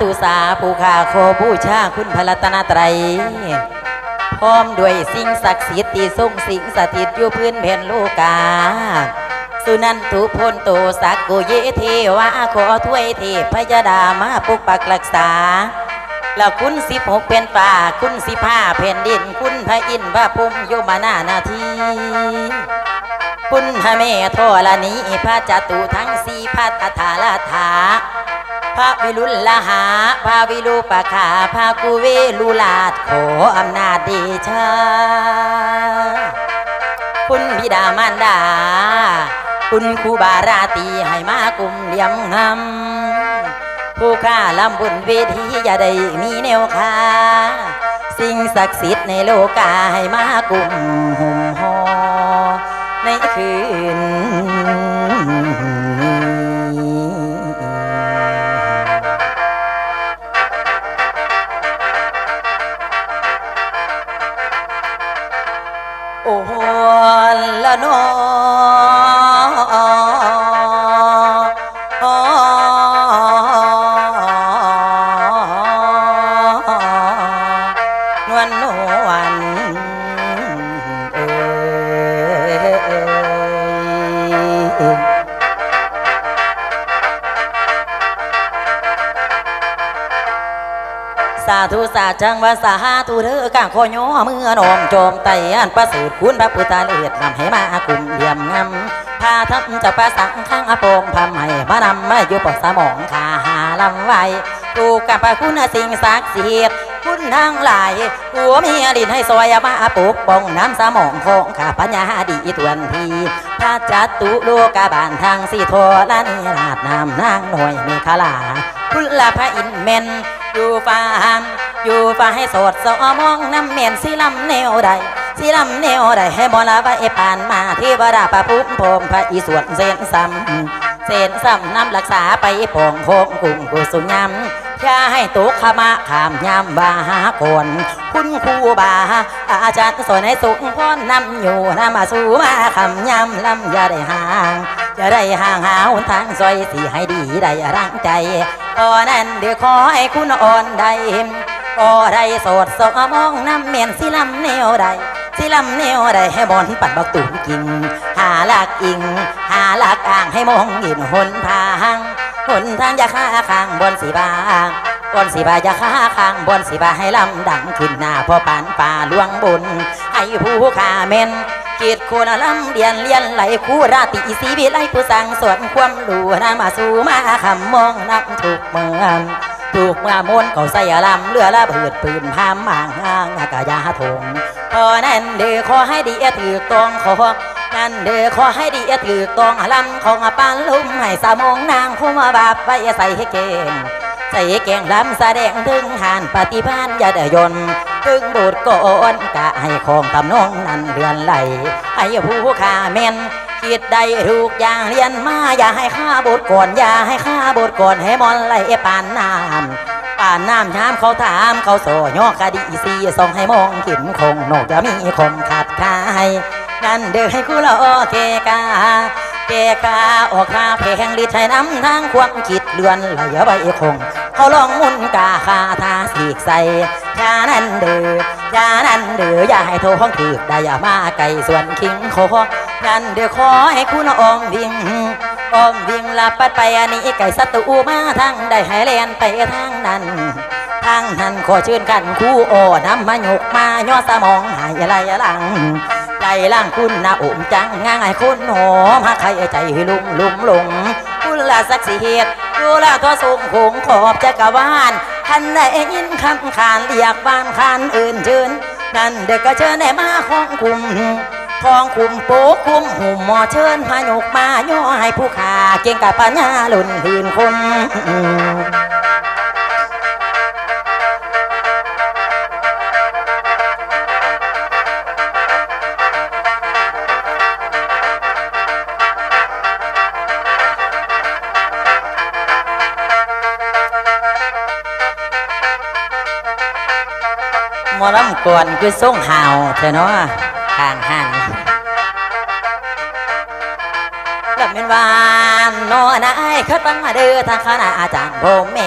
ธุสาผู้ขาโคบูชาคุณพระรัตนตรัย พร้อมด้วยสิ่งศักดิ์สิทธิ์ที่ทรงสิงสถิตอยู่พื้นแผ่นโลกา สุนันทุพนโตสักกุเยเทวะขอถ้วยเทพยดามาปกปักรักษา แล้วคุณสิบหกเป็นป่าคุณสิบห้าแผ่นดิน คุณพระอินทร์พระพุมโยมานานาทีคุณพระเมธรณีพระจตุทั้งสี่พระตถาลาถา พระวิรุลหาพระวิรูปขาพระกุเวลุลาดขออำนาจดีชาคุณบิดามารดา คุณครูบาราตีให้มากุมเหลี่ยมงำผู้ข้าลำบุญเวทีอย่าได้มีแนวคาสิ่งศักดิ์สิทธิ์ในโลกาให้มากุมหุ่มหอในคืน วนละนอ สาจังวาสาธุเด้อกางคอยอมือโนมโจมไตอันประเสริฐคุณพระพุทธเลือดนำให้มากลุ่มเหลี่ยมงำพาทัพจะประสังข้างอโปงพำให้มานำมาอยู่ปอดสมองขาหาลำไว้ถูกกับพระคุณสิ่งศักดิ์สิทธิ์คุณทั้งหลายหัวเมียดินให้ซอยมาปกป้องน้ำสมองของข้าปัญญาดีทวนทีพระจัตุโลกาบาลทางสีโทละนิราชนามนางหน่วยเมฆลาคุณละพระอินเมนอยู่ฟ้า อยู่ฟ้าให้โสดสอมองน้ำเมียนสีลำแนวใดสีลำแนวใดให้บอลาไว้ปานมาเทวดาประพุ่มพงพระอีสวนเส้นซ้ำเส้นซ้ำน้ำรักษาไปปองพงกุ่งกุสุยำอย่าให้ตุกขมาขามยำบาหาคนคุณครูบา อาจารย์สอนให้สุขพรนำอยู่นำมาสู่มาคำยำลำอย่าได้ห่างจะได้ห่างหาหนทางซอยสีให้ดีได้ร่างใจพอนั้นเดี๋ยวขอให้คุณอ่อนได้ ก็ได้โสดสอมองน้ำเมียนสิลำแนวใดสิลำแนวใดให้บอนปัดบักตุ่มกินหาลักอิง หาลักอ่างให้มองยินหนทางหนทางอย่าค้าข้างบนสีบางบนสีบาอย่าค้าข้างบนสีบาให้ลำดังขึ้นหน้าพอปานป่าหลวงบุญให้ผู้ขาเมนกีดโคนลำเดียนเลียนไหลคู่ราตรีสีวิไลผู้สั่งสวนความรู้นามาสู่มาคำมองนับถูกเมือง ถูกเมื่อมนเขาใส่ลำเรือละเบิดปืนพามมางอางกาศยาถงพอนั่นเด้อขอให้ดีถือตองขอนั่นเด้อขอให้ดีถือตองลำของปานลุ่มให้สามองนางคมบาปไปใส่ให้เก่งใส่แกงลำแสดงถึงหานปฏิภาณอย่าเดยนถึงบูดก่อนกะให้ของตำนองนั้นเดือนไหลให้ผู้ขาเมน คิดได้ทุกอย่างเรียนมาอย่าให้ข้าบทก่อนอย่าให้ข้าบทก่อนให้มอนไหลปานน้ำป่านน้ำชามเขาถามเขาโซยอกะดีสีส่องให้มองเห็นคงนอกจะมีคมขาดคายนั่นเดือให้คุละโอเคกา เกกาออกคาเพงลิดให้น้ำทางความคิดเลือนไหลใบคง เขาลองมุนกาคาทาสีกใส่ยานั้นเดือยานั้นเดืออย่าให้โทห้องถือได้อย่ามาไก่ส่วนคิงโคนั่นเดือขอให้คุณอองวิ่งอองวิ่งลาปัดไปอันนี้ไก่ศัตรูมาทางได้ให้แลนไปทางนั้นทางนั้นขอเชิญกันคู่โอน้ำมาหยกมาย่อสมองหายอะไรหลัง ใจล่างคุณนาอุ่มจังง่ายคุณหอมหาใครใจลุ่มลุ่มหลงคุณละสักสีเหตุดูแลตัวสูงคงขอบจักรวาลท่านได้ยินคำขานเรียกบ้านขานอื่นเชิญนั่นเด็กก็เชิญได้มาของคุมของคุมโป๊คุมหุ่มหมอเชิญพายกมาย่อให้ผู้ขาเก่งกับปัญญาหลุนหืนคน อลำกวนคือส่งหาวเถอะเนาะข้างหันแล้วเป็นวานนอนายเขาตั้งมาเด้อทางคณะอาจารย์ผมเม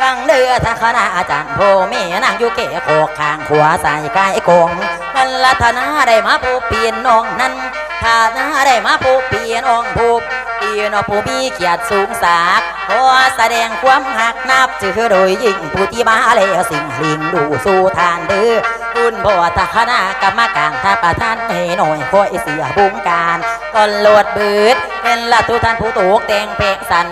ฟังเดือทาคณะอาจารย์โพเมนั่งอยู่เกะโคกข้างขวใส่กายกงนันละธนาได้มาผู้เปลี่ยนน้องนั้นธนาได้มาผู้เปลี่ยนองผู้ปีนอผู้มีเกียรติสูงสากขอแสดงความหักนับถือโดยยิ่งผู้ที่มาแล้วสิ่งลิงดูสู่ทานเดือ คุณพ่อตาคณะกรรมการท่าประธานให้หน่อยคอยเสียบุงการก่อนโหลดบิดเป็นละทุท่านผู้ตกแต่งเพกสัน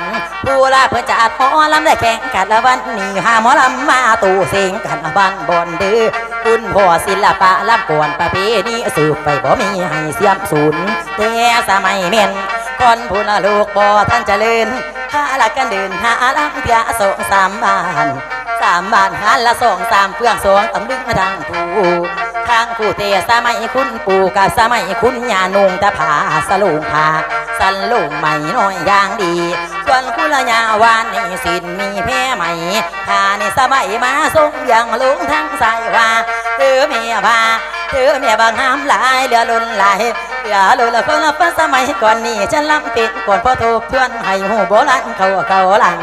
ผู้ลาเพื่อจะอัดหมอลำได้แข่งกันละวันนี้หาหมอลำมาตู่เสียงกันละวันบนเด้อคุณพ่อศิลปะลำกวนประเพณีสืบไปบ่มีให้เสียมสูญแต่สมัยเม่นก่อนผู้ละลูกบ่ท่านเจริญหาละกันเดินหาลังเพียสงสามบ้านามบ้านหาละสองสามเพื่องสองตำลึงมาทางผู้ทางผู้เตสมัยคุณปู่กับสมัยคุณยานุงตะผาสลุงผาสันลุงใหม่น้อยอย่างดีส่วนคุณละยาวานนี่สินมีแพ้ไหมถ้าในสมัยมาทรงยังลุงทั้งสายว่าเธอเมียพาเธอเมียบางห้ามหลายเรือล้นหลาย อย่าเลยละคนละเป็นสมัยก่อนนี่ฉันลำปิดก่อนพอถูกเพื่อนให้หูโบราณเขาเขาหลัง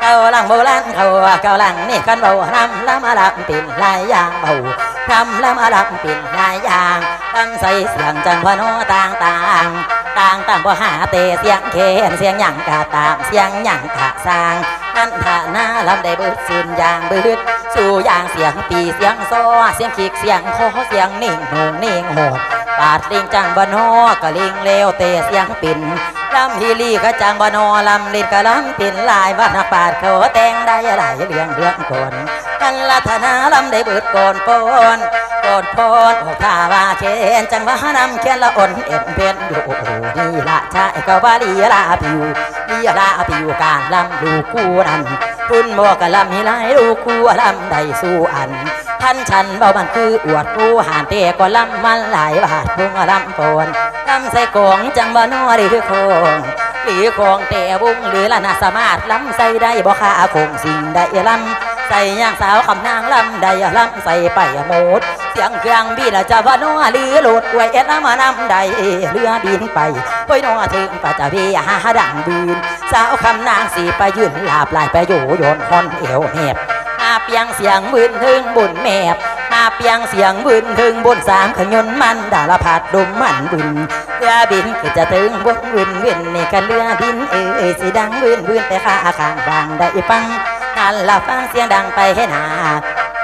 เขาหลังโบราณเขาเขาหลังนี่กันเบานำละมาลำปิดลายยางเบาทำละมาลำปิดลายยางตั้งใส่เสียงจังพโนต่างต่างต่างต่างบ่หาเตเสียงเคนเสียงหยังกะตามเสียงหยังกะสร้างนั่นท่าหน้าลำได้บิดสินยางบิดสู่ยางเสียงปีเสียงโซเสียงขีกเสียงโคเสียงนิ่งหงนิ่งโหด ปาดลิงจังบานอกะลิงเลวเตะเสียงปิ่นลำฮีลีกะจังบานอลำลินกะลำปิ่นลายว่านักปาดเขาแต่งได้หลายเรื่องเรื่องก่อนกันละธนาลำได้เบิดก่อนปนก่อนปนออกท่าว่าเขนจังว่านำเขียนละอ่อนเอ็นเพียนอยู่นี่ละชายก็ว่าลีลาผิวลีลาผิวการลำดูคู่นั้นคุณบอกกะลำฮีไลดูคู่ลำได้สู้อัน ท่านฉันเบามันคืออวดผู้หานเตะก็ลำมันหลายบาทพุงลำปนลำใส่กองจังบ่นอหรือคงหรือคงเตะบุ้งหรือละนาสามารถลำใส่ได้บ่ค่าคงสิ่งใดลำใส่ย่างสาวคำนางลำใดลำใส่ไปหมดเสียงเครื่องบินจะบ่นอหรือหลุดไว้เอ็ดมานำใดเรือบินไปไว้นอถึงปัจจพีหาดังบืนสาวคำนางสีไปยืนลาบลายไปโยโยนคอนเอวแหบ มาเปียงเสียงบืนถึงบุญแมบมาเปียงเสียงบืนถึงบุญสามขยนมันดาลพัดดุมมันบุญเรือบินก็จะถึงบุญวินวินนี่กันเรือบินเอ้ยสิดังบืนบืนแต่ข้าข้างบางได้ฟังนั่นละฟังเสียงดังไปให้หนา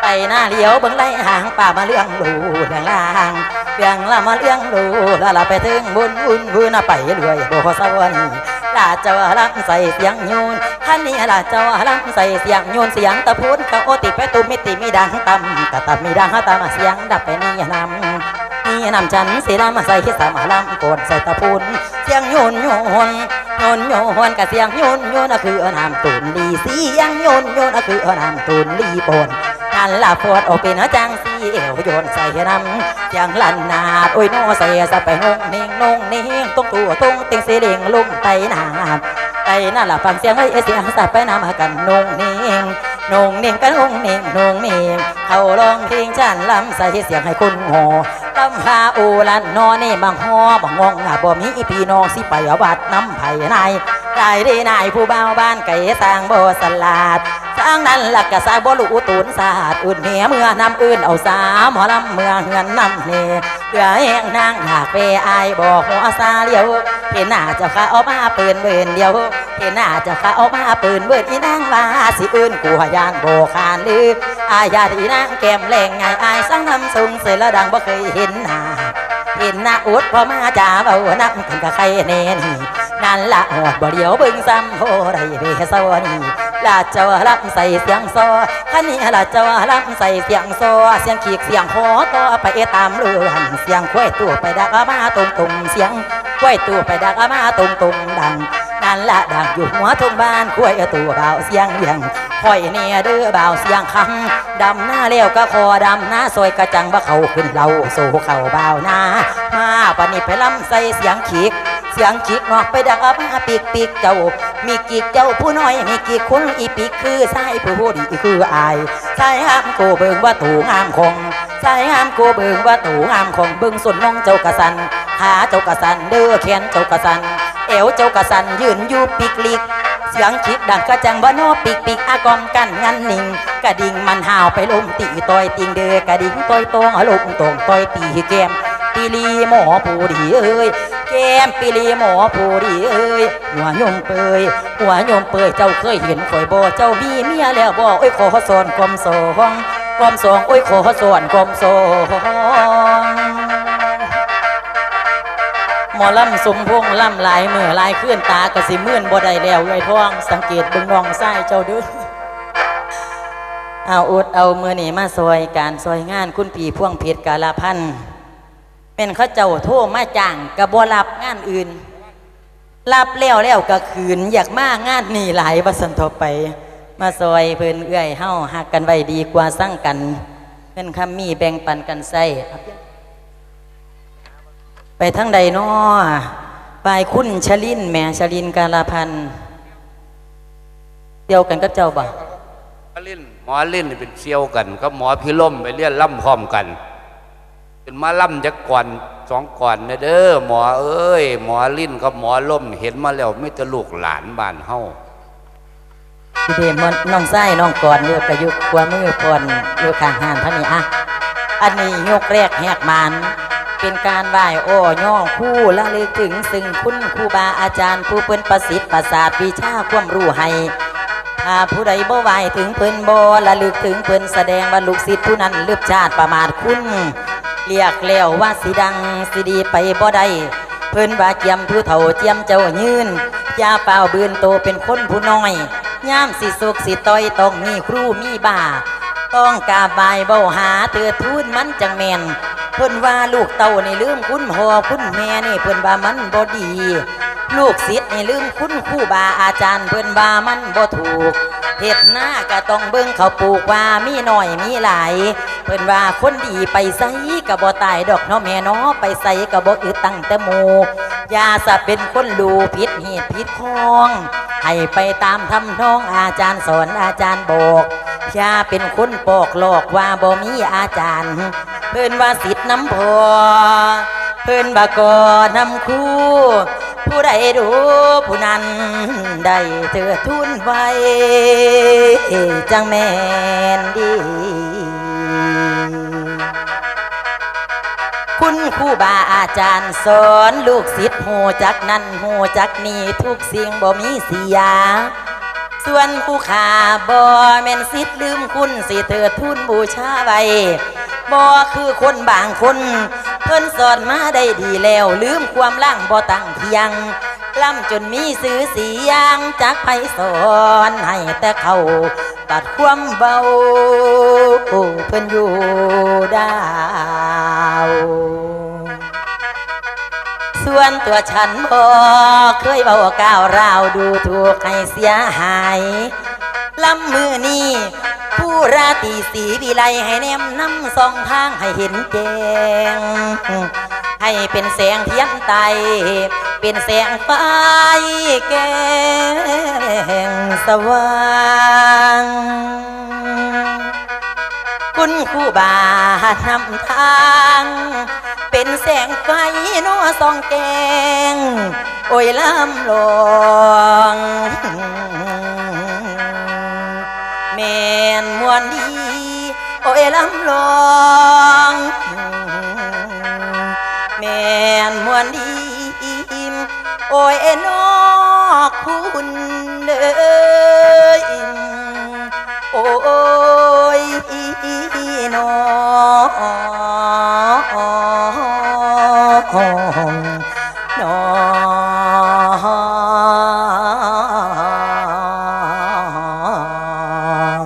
ไปหน้าเลี้ยวเบิ่งไล่หางป่ามาเรื่องดูเรื่องล่างเปียงละมาเรื่องดูแล้วละไปถึงบุญบุญบุญน่ะไปรื่อยโบสวรรค์ลาเจ้าลังใส่เสียงโยน ท่านนี้ลาเจ้าลังใส่เสียงโยนเสียงตะพูนเขาโอติไปตุมิติมีดังตำกะตำมีดังตำเสียงดับไปนี่นำนี่นำฉันสีลำใส่ขี้สามลำโกนใส่ตะพูนเสียงโยนโยนโยนโยนกะเสียงโยนโยนคือน้ำตุนลีเสียงโยนโยนคือน้ำตุนลีปนนั่นละปวดโอเป็นจังสีเอวโยนใส่น้ำยังลันนาดโอ้ยโนใส่สะไปงงเน่งนงเน่งตรงตัวตรงต็งเสียงลุ่มไตนาด ไปนั่นละฟังเสียงไว้เสียงสับไปน้ำกันนงเน่งนงเน่งกันนงเน่งนงเน่งเขาลองเพลงฉันลำใส่เสียงให้คุณหอลำพาอูลันนอนี่บางหอบังงงอะบ่มีพี่น้องสิไปอบัดน้ำไผ่นายได้ได้นายผู้เบาบ้านไก่ต่างโบสลาดางนั้นหลักกะสางบ่รู้ตูนศาสตร์อื่นเหียเมื่อนำอื่นเอาสามหอลำเมืองเงินนำเนเพื่อแห้งนางหากเปอายบอกหัวซาเลียวเห็นหน้าเจ้าข้าเอามาปืนเบินเดียวเห็นหน้าเจ้าข้าเอามาปืนเบินอีนางว่าสิอื่นกูหยานโบคานลืออายาดีนางแก้มแรงไงอายสร้งทำสูงเสยละดังบ่เคยเห็นหน้าเห็นหน้าอุดพอมาจ่าเบานับกันกับใครแน่นี่นั่นละหอดบ่เดียวบึงซ้ำโหไรเบสวนี่ ลาเจ้าลับใส่เสียงซอคันนี้ลาเจ้าลับใส่เสียงซอเสียงขีกเสียงคอต่อไปตามเรื่องเสียงควายตัวไปดักมาตรงตรงๆเสียงควายตัวไปดักมาตรงตรงๆดังนั่นละดังอยู่หัวทุ่งบ้านควายตัวเบาเสียงเลียงคอยเนี่ยเด้อเบาเสียงคำดำหน้าเลี้ยวก็คอดำหน้าซอยกระจังบ่เขาขึ้นเราสู่เขาเบาหน้ามาปนนี้ไปลำใส่เสียงขีก สียงจิกนอกไปดังอับมาปีกปีกเจ้า มีกีกเจ้าผู้น้อย มีกีกคนอีปีกคือสายผู้ดีคืออายสายห้ามโกเบิงว่าตูงามคงสายห้ามโกเบิงว่าตูงามคงเบิงสุนน้องเจ้ากระสันขาเจ้ากระสันเด้อแขนเจ้ากระสัน เอวเจ้ากระสันยืนอยู่ปีกลิกเสียงคิดดังกระจังบ่โนปีกปีกอากอมกันงันนิ่งกระดิ่งมันห่าวไปลมตีต่อยติงเดือกระดิ่งต่อยตองอลงตรงต่อยตีแก้มปีลีหมอผู้ดีเอ้ย แก้มปีลีหมอผู้ดีเอ้ยหัวโยมเปยหัวโยมเปยเจ้าเคยเห็นข่อยบ่เจ้ามีเมียแล้วบ่โอ้ยขอสอนกลมสองกลมสองโอ้ยขอสอนกลมสองหมอลำสมพงลำลายมือลายขึ้นตากระสิมื่นบ่ได้แล้วไอ้ท้องสังเกตบิ่งน้องไส้เจ้าเด้อเอาอดเอามือนี่มาซอยการซอยงานคุณปีพ่วงเพชรกาลาพันธ์ เป็นเขาเจ้าโทรมาจ้างกะบ่รับงานอื่น รับแล้วแล้วก็คืนอยากมางานนี่หลายว่าสันทอไป มาซอยเพิ่นเอื้อยเฮาหักกันไว้ดีกว่าสร้างกัน เป็นคำมีแบ่งปันกันใส่ไปทั้งใดน้อไปคุณชลินแม่ชลินกาลาพันธ์เดียวกันกับเจ้าบ่หมอลินหมอลินเป็นเซียวกันก็หมอพิล่มไปเรียนล่ำพร้อมกัน เป็นมาล่ำจักก่อนสองก่อนนะเด้อหมอเอ้ย หมอลิ้นกับหมอล่มเห็นมาแล้วไม่จะลูกหลานบ้านเฮาพี่เดมน้องไส้น้องก่อนเลือกกระยุกกว่ามือพอนอยู่ข้างห้านท่านี้อะอันนี้ยกแรกแหกมันเป็นการไหว้โอ้ย่อคู่ละลึกถึงซึ่งคุณครูบาอาจารย์ ผู้เพิ่นประสิทธิ์ประสาทวิชาความรู้ให้ถ้าผู้ใดบ่ไหวถึงเพิ่นบ่ละลึกถึงเพิ่นแสดงว่าลูกศิษย์ผู้นั้นลืบชาติประมาทคุณ เรียกแล้วว่าสิดังสิดีไปบ่ได้เพิ่นว่าเจียมผู้เฒ่าเจียมเจ้ายืนยาเปล่าบืนโตเป็นคนผู้น้อยย่ามสิสุกสิต้อยต้องมีครูมีบาต้องกาบายเบาหาเตือทูนมันจังแมนเพิ่นว่าลูกเต่าในี่ลืมคุณพ่อคุณแม่นี่เพิ่นว่ามันบ่ดี ลูกศิษย์นี่ลืมคุณครูบาอาจารย์ เพิ่นว่ามันบ่ถูกเฮ็ดหน้าก็ต้องเบิ่งเขาปลูกว่ามีหน้อยมีหลาย เพิ่นว่าคนดีไปใส่ก็บ่ตายดอกเนาะแม่เนาะไปใส่ก็บ่อึดตั้งแต่หมู่ยาสะเป็นคนดูผิดเหตุผิดของให้ไปตามทำน้องอาจารย์สอนอาจารย์บอกอย่าเป็นคนปอกหลอกว่าบ่มีอาจารย์ เพิ่นว่าสิทธิ์น้ำพอเพิ่นบากอนำคู่ ผู้ใดรู้ผู้นั้นได้เธอทุนไว้จังแม่นดี คุณครูบาอาจารย์สอนลูกศิษย์หูจักนั่นหูจักนี่ทุกสิ่งบ่มีเสีย ส่วนผู้ขาบ่แม่นสิทธิ์ลืมคุณสิเธอทุนบูชาไว้บ่คือคนบางคน เพิ่นสอนมาได้ดีแล้ว ลืมความล่างบ่ตั้งเทียงล่ำจนมีซื้อเสียงจากไผสอนให้แต่เขา ตัดความเบาเพิ่นอยู่ดาว ส่วนตัวฉันบ่เคยเบาก้าวราวดูถูกให้เสียหายลำมือนี้ผู้ราตรีสีวิไลให้แนมนำสองทางให้เห็นแจ้งให้เป็นแสงเทียนไต เป็นแสงไฟแกงสว่างคุณครูบานำทาง เป็นแสงไฟนัวสองแกง โอ้ยลำลองแม่นมวนดีโอ้ยลำลองแม่นมวนดี โอ้ยนอกคุณเด้อโอ้ยนอน้อง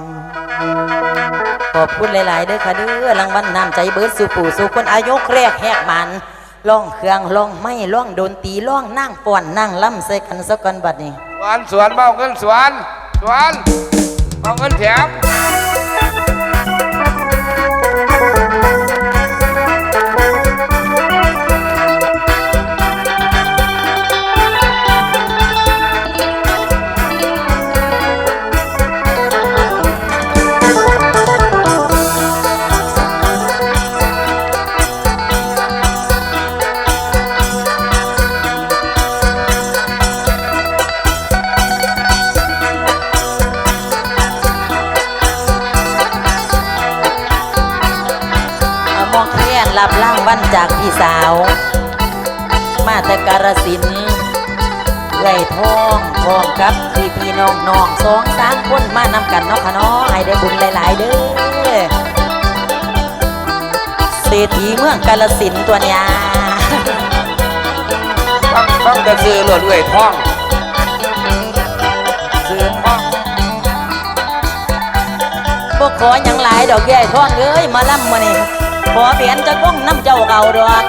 ขอบคุณหลาย ๆ เด้อค่ะเด้อรางวัลนำใจเบิร์ดสู่ปู่สู่คนอายุแรกแหกมัน ล่องเครื่องล่องไม่ล่องโดนตีล่องนั่งป่อนนั่งล่ำใส่กันสักกันบัดนี้ สวนสวนเมาเงินสวนสวนเมาเงินแถม จากพี่สาว มาแต่กาลสินธุ์เอื้อยทองพร้อมกับพี่พี่น้องน้องสองสามคนมานำกันเนาะค่ะเนาะให้ได้บุญหลาย ๆ เด้อเศรษฐีเมืองกาลสินธุ์ตัวเนี้ยฟังฟังแต่ซื้อเลือดเอื่อยท้องซื้อท้องบ่ขอหยังหลายดอกแย่ทองเอ้ยมาล่ำมานี่ ขอเปลี่ยนจะก้องน้ำเจ้าเก่าดอก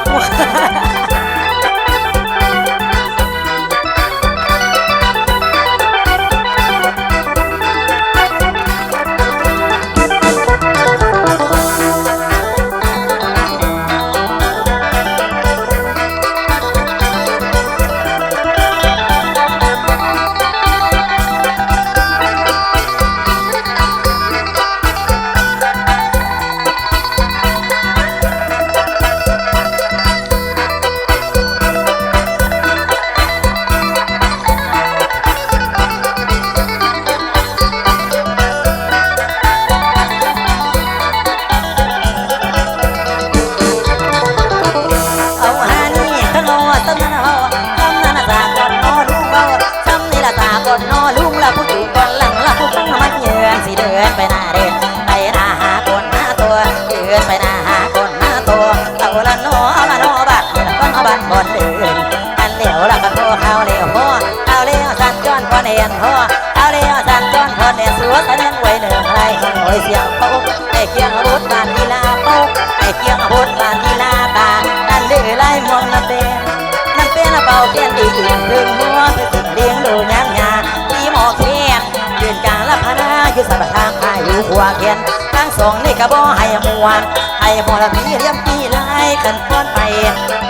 กระบอให้มวนให้หมอละพีเลี้ยงปีไล่กันก้อนไป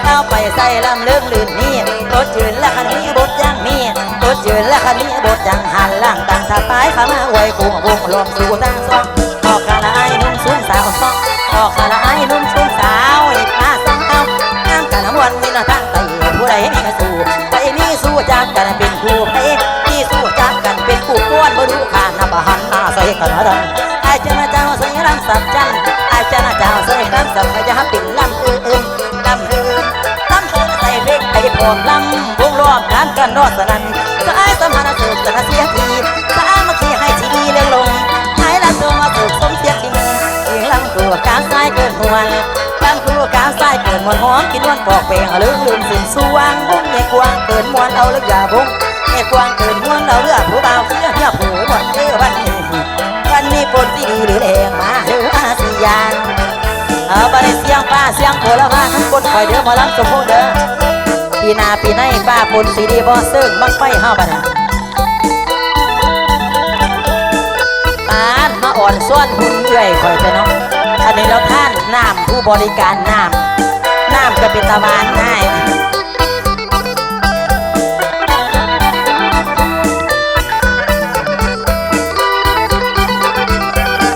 เข้าไปใส่ลำเลื่องลื่นนี่รถยืนละคันนี้บทยังมีรถยืนละคันนี้บทยังหันล่างต่างถ้าไปขามาไว้กุ้งวงลมสู่ทางซองออกกะละไอนุ่มสูงสาวซองออกกะละไอนุ่มสูงสาวอ้ผ้าสังเอาน้ำกันวันมีหน้าทางไต่ผู้ใดมีสู้ไปมีสู้จากกันเป็นคู่ไปมีสู้จากกันเป็นคู่ก้วนบ่รู้ขานับหันหน้าใส่กันดัง อ้พร้อมลำวงล้อมการกันนอสนันสายสมานสุขกันเสียทีสามัคคีให้ชีดีเรื่องลงให้ละตัวมาสุขสมเสียทีเสียงลำตัวการสายเกินมวลลำตัวการสายเกินมวลหอมกินวันปอกเปลงลืมลืมสิ้นสวงวงเมียกวางเกินมวลเอาเลือกอย่าบงเมียกวางเกินมวลเอาเลือกผู้เบาเสียเนื้อผู้หมดเนื้อวันนี้วันนี้ปนที่ดีหรือแรงมาหรือว่าสิยานเอาไปเสียงฟ้าเสียงโผล่มาทั้งคนคอยเด้อมาลังสมพงเด้อ ปีหนาปีในฟ้าฝนสีดีบ่เซิงบังไฟเฮาบัดน่ะปานมาอ่อนซ้อนหุ่นเอื่อยคอยไปเนาะอันนี้เราท่านน้ำผู้บริการน้ำน้ำก็เป็นตะวานง่าย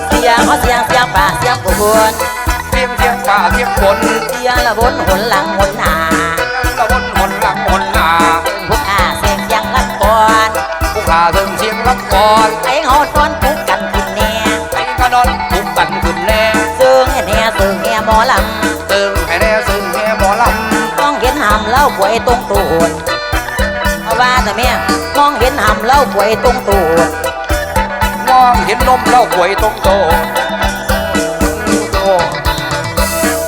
เสียงเขาเสียงเสียงป่าเสียงผู้บวนเสียงเสียงป่าเสียงฝนเสียงละบนหนหลังหน ก่อนไอ้เฮาซ้อนปุ๊กกันขึ้นแน่ไอ้กระนอนทุกกันขึ้นแน่ซึ่งแน่ซึ่งแน่หมอลเติงให้แน่ซึ่งแม่หมอลำมองเห็นหำเล่าป่วยตรงตูดเอาว่าแต่แม่มองเห็นหำเล่าป่วยตรงตูดำมองเห็นนมเล่าป่วยตรงโตโต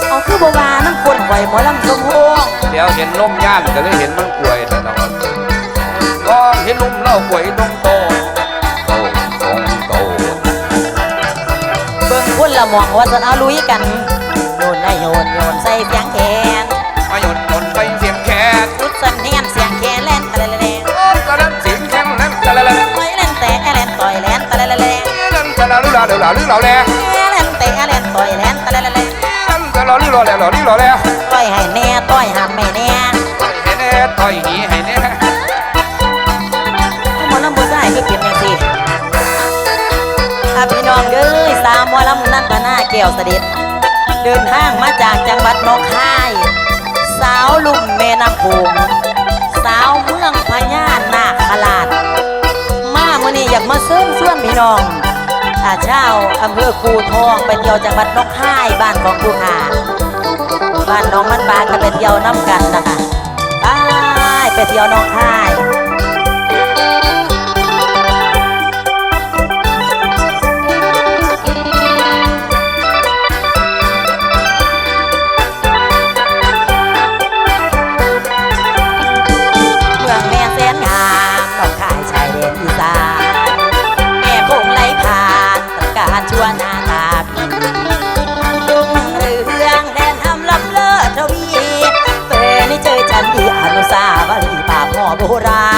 เอาคือบ่ว่าน้ำคนไหวหมอลำสมพงษ์เดี๋ยวเห็นนมย่านก็เลยเห็นมันป่วยแต่ละคนมองเห็นนมเล่าป่วยตรงโตโละหมองว่าสันเอาลุยกันโยนได้โยนโยนใส่เสียงแขนมาหยดหยดไปเสียงแขนสุดสันเนียนเสียงแขนแล่นตะละละแลโอ้กระนั้นเสียงแข็งนั้นกะละละต่อยแล่นแต่แล่นต่อยแล่นตะละละแลนั่นกะละลือละลือละลือละแลแล่นแต่แล่นต่อยแล่นตะละละแลนั่นกะละลือละแลละลือละแลต่อยให้แน่ต่อยหำไม่แน่ให้แน่ต่อยหนีให้แน่หมอลำบ่ได้คือเป็นจังซี่ถ้าพี่น้องเอ้ยสาวหม อลำนั่นก็หน้าแก้วเสด็จ เดินทางมาจากจังหวัดหนองคาย สาวลุ่มแม่น้ำโขงสาวเมืองพญานาคราชมาเมื่อนี้อยากมาเซิ่งส่วนพี่น้องอาเช้าอำเภอคูทองไปเที่ยวจังหวัดน้องคายบ้านของผู้ขาบ้านน้องมันปากันไปเที่ยวน้ำกันนะคะไปไปเที่ยวน้องค่าย รา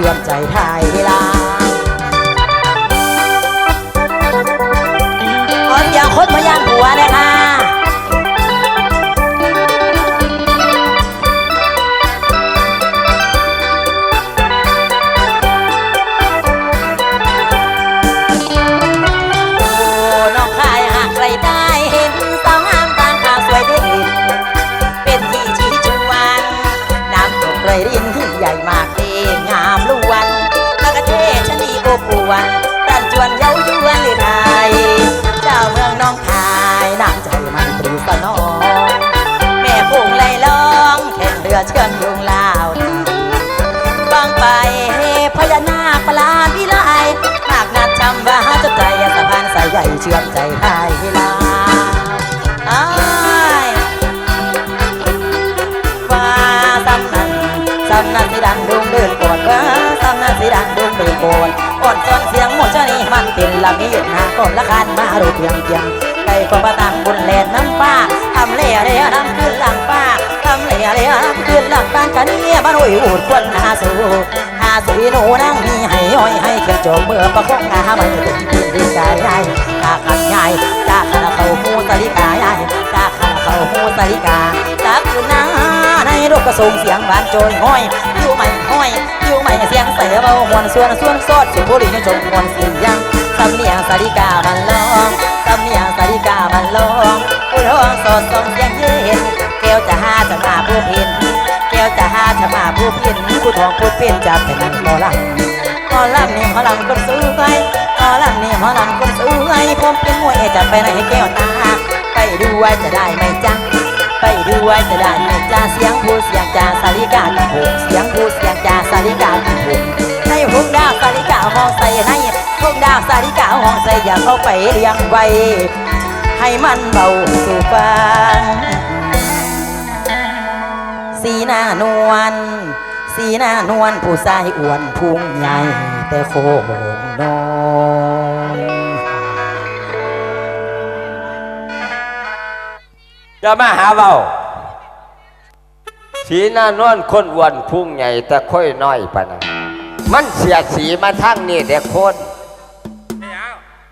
ชื่อมใจทยลา ดงเดินโกดอ่อนซ้อนเสียงหมดชนี่มันเป็นลำนี้าก่อนละคันมารูเพียงเพียงไก่ความประตังบุญแลนน้ำป้าทำเล่เล่น้ำขึ้นหลังป้าทำเล่เล่น้ำขึ้นหลังป้ากันเนี่ยบ้านอุ้ยอูดควนหาสูหาสุยหนูนั่งมีให้อ้อยให้เขียวจมเมื่อประคองงามันเป็นดินดินกายใหญ่กาขัดใหญ่กาขัดเขาหูสลิกาใหญ่กาขัดเขาหูสลิกาจากคืนนาในโลกกระทรงเสียงบานโจยห้อยอยู่ไม่ห้อย ไม่เสียงเสือเบามวนส่วนส่วนสดสุบุรีในจงมวนเสียงสำเนียงสลิกามันลองสำเนียงสลิกามันลองผู้ร้องสดส่งเสียงเย็นแก้วจะหาจะมาผู้พียนแก้วจะหาจะมาผู้พียนผู้ทองผู้เพียนจะเป็นนังโมลังหมอลำนี่หมอลำคนสวยหมอลำนี่หมอลำคนสวยผมเป็นมวยจะไปไหนแก้วตาไปดูไว้จะได้ไหมจ๊ะ ไปดูไว้จะได้ไหมจ๊ะเสียงผู้เสียงจ่าสาลิกาที่หกเสียงผู้เสียงจ่าสาลิกาที่หกในหงดาวสาลิกาห้องใส่ในหงดาวสาลิกาห้องใส่อย่าเข้าไปเลี้ยงไว้ให้มันเบาสู่ฟังสีหน้านวลสีหน้านวลผู้ชายอ้วนพุงใหญ่แต่โค้งน้อย อย่ามาหาเบาสีหน้านวลคนอ้วนพุ่งใหญ่แต่ค่อยน้อยปะนะมันเสียสีมาทั้งนี่เด็กคน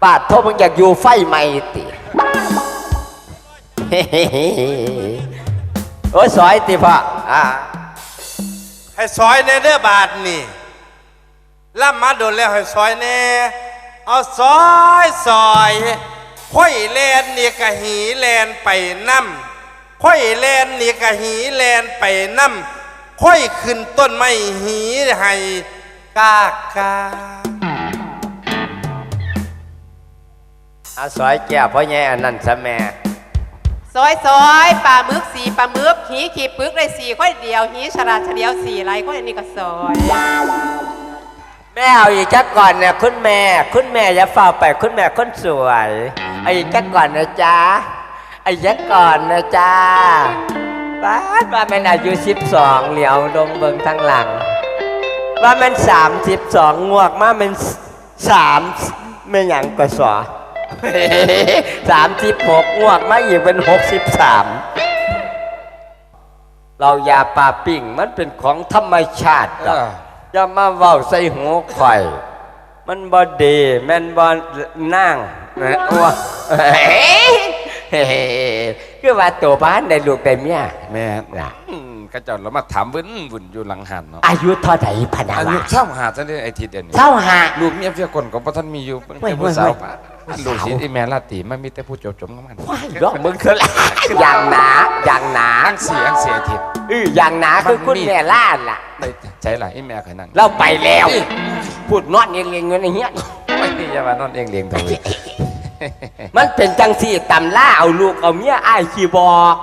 บาดโทษมึงอยากอยู่ไฟใหม่ติโอ้ยสอยติพ่ออ่าให้ซอยในเด้อบาทนี่ล่ำมาโดนแล้วให้ซอยแน่เอาซอยซอย ค่อยแลนนี่กะหีแลนไปน้ำค่อยแลนนี่กะหีแลนไปน้ำค่อยขึ้นต้นไม้หีให้กากาเอาสอยแก้วพ่อแย่อันนั้นซะแม่ซอยซอยปลาหมึกสีปลาหมึกหีขีปึกได้สี่ค่อยเดียวหีฉลาดเฉลียวสี่ไรค่อยอันนี้ก็ซอยแม่เอาอีกจักก่อนเนี่ยคุณแม่ คุณแม่อย่าฝ่าไปคุณแม่คนสวย เอาอีกจักก่อนนะจ๊ะเอาอีกจักก่อนนะจ๊ะป้าดว่ามันอายุสิบสองเหลียวดงเบิงทั้งหลัง ว่ามันสามสิบสองงวกมามันสามไม่หยังก็สอสามสิบหกงวกมาอีกเป็นหกสิบสามเรายาปลาปิ่งมันเป็นของธรรมชาติดอกเอออย่ามาเว้าใส่หัวข่อย มันบ่ดีแม่นบ่นั่ง นะว่าเฮ้คือว่าตัวบ้านได้ลูกได้เมียแม่น่ะอืมก็เจ้าเรามาถามวุ่นวุ่นอยู่หลังหันเนาะอายุเท่าไหร่พะนาอายุวะเช่าหาซะได้ไอ้ทิศเดียวนี้เท่าหา ลูกเมียเพียคนก็บ่ทันมีอยู่เว้ยเป็นผู้สาวเว้ยปะลูกศิษย์อีแม่ลาตีมันมีแต่ผู้จบจบงามว้ายดอกมึงคืออะไรอย่างหนาอย่างหนาอังเสียอังเสียทิศอืออย่างหนาคือคุณแม่ล้านล่ะ ได้ใจหลายอีแม่เคยนั่ง เราไปแล้ว พูดนอนเงี้ยเงี้ยเงี้ย ไม่ได้อย่ามานอนเองเลี้ยงตัวเอง มันเป็นจังสี่ตำล่าเอาลูกเอาเมียอ้ายขีบอก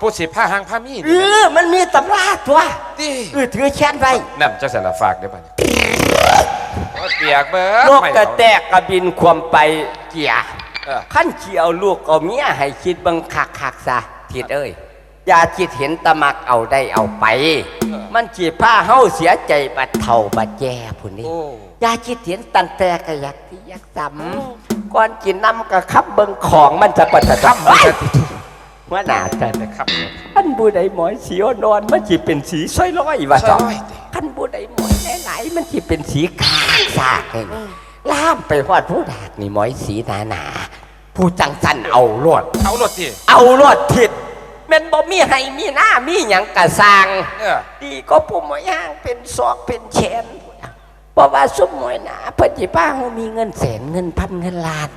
ผู้สิผ้าหางผ้ามีดเออมันมีตำล่าตัวติเออถือแค้นไว้นั่นเจ้าสารฝากได้ป่ะเนี่ยโอ้ยเปียกเบิดนกไม่กระเอาแตกกระบินความไปเกียเออขั้นเขียวลูกเอาเมียให้คิดบังคักคักๆซะทิดเอ้ยอย่าคิดเห็นตะมักเอาได้เอาไป มันจีผ้าเฮาเสียใจบัดเท่าบัดแย่ผู้นี้โอ้อ ย่าคิดเห็นตันแต่กะยักที่ยักจำก่อนกินน้ำกะคับเบิงของมันจะปัดจะทำมันจะว่าหนาจะนะครับขันบูใดหมอยสีอ่อนอนมันจีเป็นสีส้อยร้อยว่าซจ้ะอยติขันบูใดหมอยหลายๆมันจีเป็นสีขาวสากเลยล่ามไปหอดผู้ดากนี่หมอยสีหนาหนาๆผู้จังสันเอารวดเอารถติเอารวดทิดแมันบ่มีให้มีหน้ามีหยังกะสร้างเออดีก็ผู้หมอยย่างเป็นศอกเป็นแขน เพราะว่าซุมหมอยหนาเพิ่นสิป้าเฮามีเงินแสนเงินพันเงินล้าน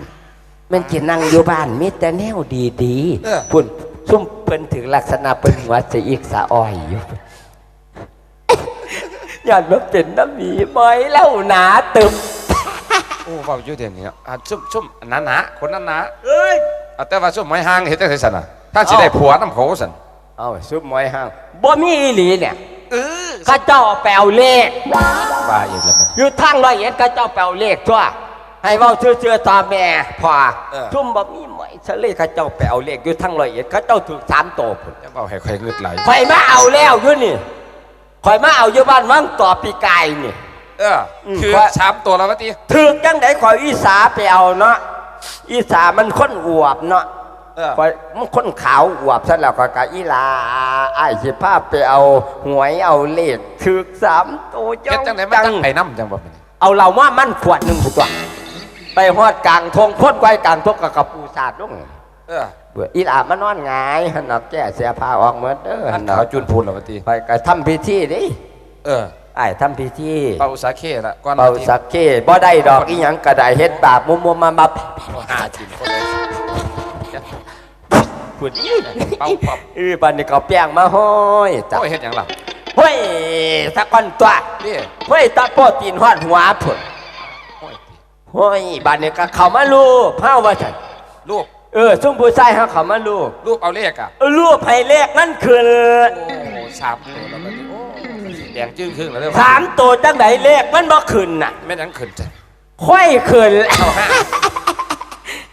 มันจะนั่งอยู่บ้านมีแต่แนวดีๆพุ่นซุ่มเพิ่นถึงลักษณะเพิ่นหัวจะอีกสะอ้อยอยู่ย้อนมาเป็นน้ำหมีหมอยเล่าหนาตึมโอ้เว้าอยู่เดี๋ยวนี้อะซุ่มซุ่มหนาหนาๆคนนั้นหนาเอ้ยเอาแต่ว่าซุ่มไม้ห่างเฮ็ดจังได๋ซั่นน่ะถ้าสิได้ผัวน้ำเขาซั่นเอาซุมหมอยห้างบ่มีอีหลีเนี่ย เออข้าเจ้าแปลวเลขว่าอีกแล้วมัน อยู่ทางร้อยเอ็ดข้าเจ้าแปลวเลขทั่วให้เว้าเชื่อเชื่อๆตาแม่พอเออซุ่มบ่มีหมอยเฉลยข้าเจ้าแปลวเลขอยู่ทางร้อยเอ็ดข้าเจ้าถูกสามโตพุ่น จะเว้าให้ใครเงึดไหลข่อยมาเอาแล้วอยู่นี่ข่อยมาเอาอยู่บ้านวังต่อปีกายนี่ เอออมคือว่า สามตัวแล้ววะติถึกจังไดข่อยอีสาไปเอาเนาะ อีสามันคนอวบเนาะ เออข่อยมันคนขาวอวบซะแล้วก็กะอีลาอ้ายสิพาไปเอาหวยเอาเลขถึกสามตัวเฮ็ดจังได๋มันจังไปนำจังบ่แม่นเอาเราว่ามันขวดหนึ่งตัว ไปฮอดกลางทงพ่นไว้กลางทงกับกระปูสาดลงเออเบื่ออีหลามานอนหงายหันนับแก้เสียผ้าออกเหมือนเด้ออัหันนนัขาวบจุนพูนแล้ววะติไปก็ทำพิธีดิเออไอ้ายทำพิธี เป่าสาเคละก่อนเป่าวะติสักเกบ่ได้ดอกอีหยังกระไดเฮ็ดบาปมัวมัวๆมาบับ หากินคนเลย พูดเป่าปับเออบันนี้ก็แป้งมาห้อยจับโอ้ยเฮ็ดหยังล่ะเฮ้ยตะก้อนตัวนี่เฮ้ยตะโปตีนฮอดหัวพุ่นโอ้ยเฮ้ยบันนี้ก็เข้ามาลูบเฮาว่าซั่นลูกเออซุ่มผู้ชายเฮาเข้ามาลูบลูกเอาเลขอะเออลูบให้เลขนั่นคือโอ้สามตัวแล้ววะติโอ้แดงจึ้งครึ่งแล้วเด้อสามตัวจังไหนเลขมันบ่ขึ้นน่ะแม่นหยังขึ้นจ้ะค่อยขึ้น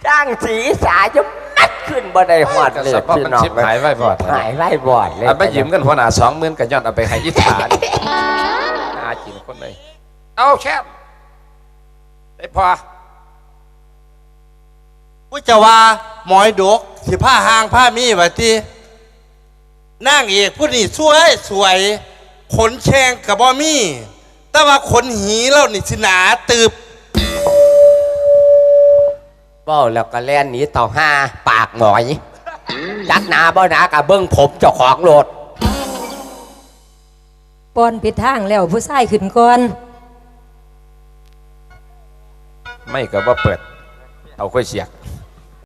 จ้างสีสาจะมัดขึ้น บ่ได้ฮอดก็เลสขภาพพี่มันน้องชิบหายไว้บอดหายไล่บอดเลยอันไปยืมกันหัวหน้าสองหมื่นกันย้อนเอาไปให้ยิทธานี่หากินคนเลยเอาแค่ได้พอผู้จะว่าหมอยดกสิผ้าหางผ้ามีวะทีนั่งเอกผู้นี่สวยสวย ขนแชงกับบ่มีแต่ว่าขนหีเรานี่สิหนาตืบ เบ้าแล้วก็แล่นหนีเต่าห้าปากหมอยจักหนาบ่หนากับเบิ้งผมเจ้าของโลดปอนผิดทางแล้วผู้ชายขึ้นก่อน ไม่ก็ว่าเปิด เอาค่อยเสียก